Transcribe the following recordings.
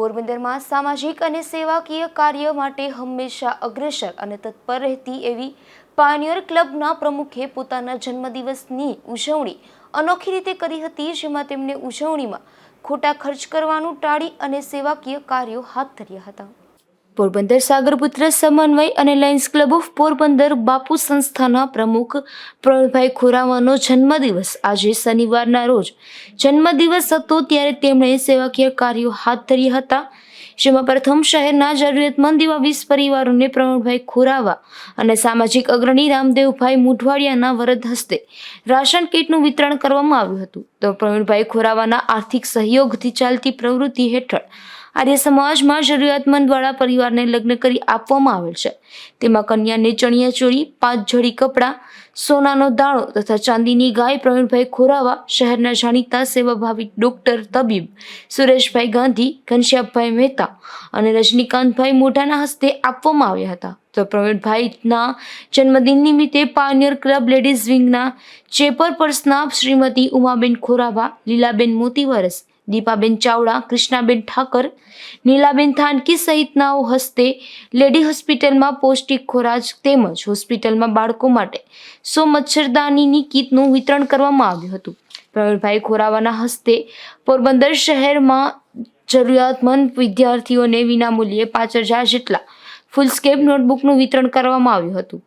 પોરબંદરમાં સામાજિક અને સેવાકીય કાર્ય માટે હંમેશા અગ્રેસર અને તત્પર રહેતી એવી પાયોનિયર ક્લબના પ્રમુખે પોતાના જન્મદિવસની ઉજવણી અનોખી રીતે કરી હતી, જેમાં તેમણે ઉજવણીમાં ખોટા ખર્ચ કરવાનું ટાળી અને સેવાકીય કાર્યો હાથ ધર્યા હતા. પોરબંદર સાગરપુત્ર, સમન્વય અને લાયન્સ ક્લબ ઓફ પોરબંદર બાપુ સંસ્થાના પ્રમુખ પ્રણભાઈ ખોરાવાનો જન્મદિવસ આજે શનિવારના રોજ. જન્મદિવસ હતો ત્યારે તેમણે સેવાકીય કાર્યો હાથ ધર્યા હતા. જેમાં પ્રથમ શહેરના જરૂરિયાતમંદ એવા વીસ પરિવારોને પ્રવણભાઈ ખોરાવા અને સામાજિક અગ્રણી રામદેવભાઈ મુઢવાડિયાના વરદ હસ્તે રાશન કીટનું વિતરણ કરવામાં આવ્યું હતું. તો પ્રવીણભાઈ ખોરાવાના આર્થિક સહયોગથી ચાલતી પ્રવૃત્તિ હેઠળ આર્ય સમાજમાં જરૂરિયાતમંદવાળા પરિવારને લગ્ન કરી આપવામાં આવેલ છે. તેમાં કન્યાને ચણિયાચોળી પાંચ જોડી કપડાં, સોનાનો દાણો તથા ચાંદીની ગાય પ્રવીણભાઈ ખોરાવા શહેરના જાણીતા સેવાભાવી ડોક્ટર તબીબ સુરેશભાઈ ગાંધી, ઘનશ્યામભાઈ મહેતા અને રજનીકાંતભાઈ મોઢાના હસ્તે આપવામાં આવ્યા હતા. તો પ્રવીણભાઈના જન્મદિન નિમિત્તે પાયોનિયર ક્લબ લેડીઝ વિંગના ચેપરપર્સના શ્રીમતી ઉમાબેન ખોરાવા, લીલાબેન મોતીવરસ, દીપાબેન ચાવડા, કૃષ્ણાબેન ઠાકર, નીલાબેન થાનકી સહિતનાઓ હસ્તે લેડી હોસ્પિટલમાં પૌષ્ટિક ખોરાક તેમજ હોસ્પિટલમાં બાળકો માટે સો મચ્છરદાનીની કીટનું વિતરણ કરવામાં આવ્યું હતું. પ્રવીણભાઈ ખોરાવાના હસ્તે પોરબંદર શહેરમાં જરૂરિયાતમંદ વિદ્યાર્થીઓને વિનામૂલ્યે પાંચ હજાર જેટલા ફૂલસ્કેપ નોટબુકનું વિતરણ કરવામાં આવ્યું હતું.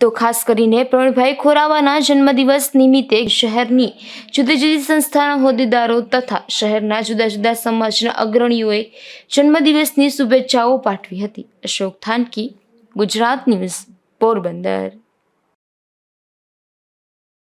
તો ખાસ કરીને પ્રવીણભાઈ ખોરાવાના જન્મદિવસ નિમિત્તે શહેરની જુદી જુદી સંસ્થાના હોદ્દેદારો તથા શહેરના જુદા જુદા સમાજના અગ્રણીઓએ જન્મદિવસની શુભેચ્છાઓ પાઠવી હતી. અશોક થાનકી, ગુજરાત ન્યૂઝ, પોરબંદર.